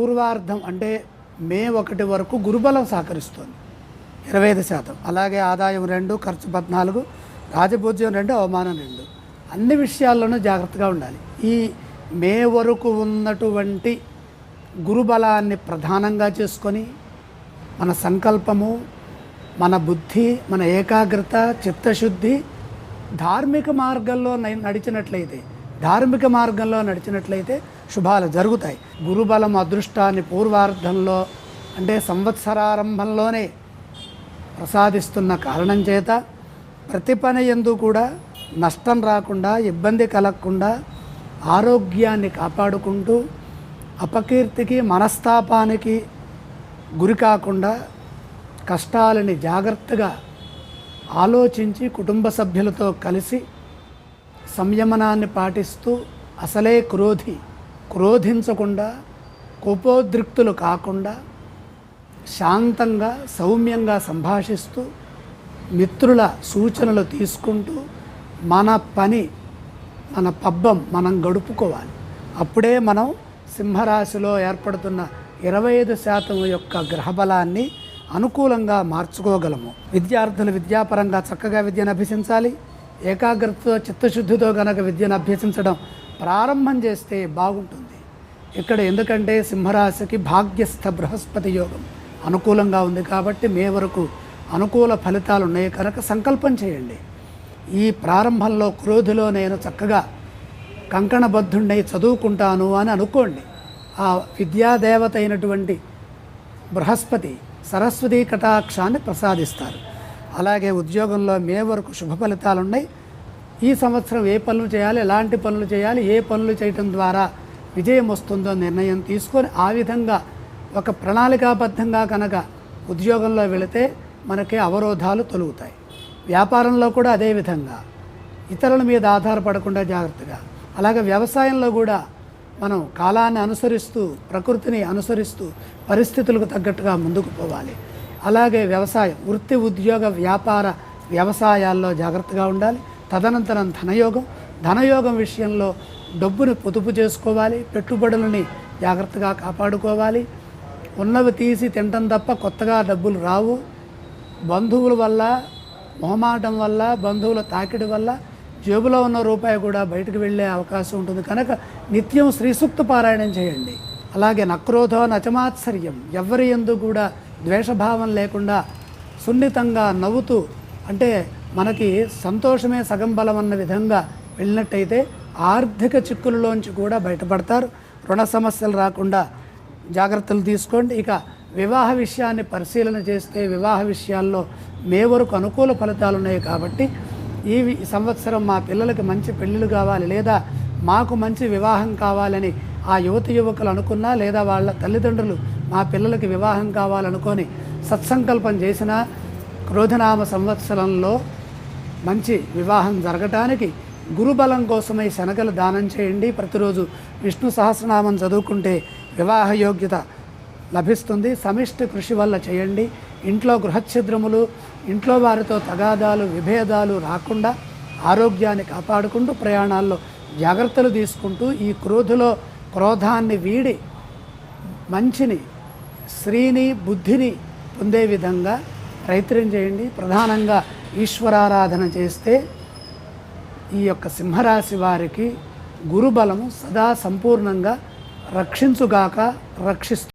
పూర్వార్ధం అంటే మే ఒకటి వరకు గురుబలం సహకరిస్తుంది. ఇరవై ఐదు శాతం. అలాగే ఆదాయం రెండు ఖర్చు పద్నాలుగు రాజభోజ్యం రెండు అవమానం రెండు. అన్ని విషయాల్లోనూ జాగ్రత్తగా ఉండాలి. ఈ మే వరకు ఉన్నటువంటి గురుబలాన్ని ప్రధానంగా చేసుకొని మన సంకల్పము మన బుద్ధి మన ఏకాగ్రత చిత్తశుద్ధి ధార్మిక మార్గంలో నడిచినట్లయితే ధార్మిక మార్గంలో నడిచినట్లయితే శుభాలు జరుగుతాయి. గురుబలం అదృష్టాన్ని పూర్వార్ధంలో అంటే సంవత్సరారంభంలోనే ప్రసాదిస్తున్న కారణం చేత ప్రతి పని ఎందు కూడా నష్టం రాకుండా ఇబ్బంది కలగకుండా ఆరోగ్యాన్ని కాపాడుకుంటూ అపకీర్తికి మనస్తాపానికి గురి కాకుండా కష్టాలని జాగ్రత్తగా ఆలోచించి కుటుంబ సభ్యులతో కలిసి సంయమనాన్ని పాటిస్తూ అసలే క్రోధి క్రోధించకుండా కోపోద్రిక్తులు కాకుండా శాంతంగా సౌమ్యంగా సంభాషిస్తూ మిత్రుల సూచనలు తీసుకుంటూ మన పని మన పబ్బం మనం గడుపుకోవాలి. అప్పుడే మనం సింహరాశిలో ఏర్పడుతున్న ఇరవై ఐదు శాతం యొక్క గ్రహబలాన్ని అనుకూలంగా మార్చుకోగలము. విద్యార్థులు విద్యాపరంగా చక్కగా విద్యను అభ్యసించాలి. ఏకాగ్రతతో చిత్తశుద్ధితో గనక విద్యను అభ్యసించడం ప్రారంభం చేస్తే బాగుంటుంది. ఇక్కడ ఎందుకంటే సింహరాశికి భాగ్యస్థ బృహస్పతి యోగం అనుకూలంగా ఉంది కాబట్టి మే వరకు అనుకూల ఫలితాలు ఉన్నాయి కనుక సంకల్పం చేయండి. ఈ ప్రారంభంలో క్రోధిలో నేను చక్కగా కంకణబద్ధుండై చదువుకుంటాను అని అనుకోండి. ఆ విద్యాదేవత అయినటువంటి బృహస్పతి సరస్వతీ కటాక్షాన్ని ప్రసాదిస్తారు. అలాగే ఉద్యోగంలో మే వరకు శుభ ఫలితాలు ఉన్నాయి ఈ సంవత్సరం ఏ పనులు చేయాలి ఎలాంటి పనులు చేయాలి ఏ పనులు చేయటం ద్వారా విజయం వస్తుందో నిర్ణయం తీసుకొని ఆ విధంగా ఒక ప్రణాళికాబద్ధంగా కనుక ఉద్యోగంలో వెళితే మనకి అవరోధాలు తొలుగుతాయి. వ్యాపారంలో కూడా అదే విధంగా. ఇతరుల మీద ఆధారపడకుండా జాగ్రత్తగా. అలాగే వ్యవసాయంలో కూడా మనం కాలాన్ని అనుసరిస్తూ ప్రకృతిని అనుసరిస్తూ పరిస్థితులకు తగ్గట్టుగా ముందుకు పోవాలి. అలాగే వ్యవసాయం వృత్తి ఉద్యోగ వ్యాపార వ్యవసాయాల్లో జాగ్రత్తగా ఉండాలి. తదనంతరం ధనయోగం ధనయోగం విషయంలో డబ్బును పొదుపు చేసుకోవాలి పెట్టుబడులని జాగ్రత్తగా కాపాడుకోవాలి. ఉన్నవి తీసి తినటం తప్ప కొత్తగా డబ్బులు రావు. బంధువుల వల్ల మొహమాటం వల్ల బంధువుల తాకిడి వల్ల జేబులో ఉన్న రూపాయి కూడా బయటకు వెళ్ళే అవకాశం ఉంటుంది. కనుక నిత్యం శ్రీసూక్త పారాయణం చేయండి. అలాగే నక్రోధో నచమాత్సర్యం ఎవరి ఎందు కూడా ద్వేషభావం లేకుండా సున్నితంగా నవ్వుతూ అంటే మనకి సంతోషమే సగం బలం అన్న విధంగా వెళ్ళినట్టయితే ఆర్థిక చిక్కులలోంచి కూడా బయటపడతారు. రుణ సమస్యలు రాకుండా జాగ్రత్తలు తీసుకోండి. ఇక వివాహ విషయాన్ని పరిశీలన చేస్తే వివాహ విషయాల్లో మే వరకు అనుకూల ఫలితాలు ఉన్నాయి కాబట్టి ఈ సంవత్సరం మా పిల్లలకి మంచి పెళ్ళిళ్ళు కావాలి లేదా మాకు మంచి వివాహం కావాలని ఆ యువతి యువకులు అనుకున్నా లేదా వాళ్ళ తల్లిదండ్రులు మా పిల్లలకి వివాహం కావాలనుకొని సత్సంకల్పం చేసిన క్రోధనామ సంవత్సరంలో మంచి వివాహం జరగటానికి గురుబలం కోసమై శనగలు దానం చేయండి. ప్రతిరోజు విష్ణు సహస్రనామం చదువుకుంటే వివాహ యోగ్యత లభిస్తుంది. సమిష్టి కృషి వల్ల చేయండి. ఇంట్లో గృహఛిద్రములు ఇంట్లో వారితో తగాదాలు విభేదాలు రాకుండా ఆరోగ్యాన్ని కాపాడుకుంటూ ప్రయాణాల్లో జాగ్రత్తలు తీసుకుంటూ ఈ క్రోధులో క్రోధాన్ని వీడి మంచిని శ్రీని బుద్ధిని పొందే విధంగా ప్రయత్నం చేయండి. ప్రధానంగా ఈశ్వరారాధన చేస్తే ఈ యొక్క సింహరాశి వారికి గురుబలము సదా సంపూర్ణంగా రక్షించుగాక రక్షిస్తుంది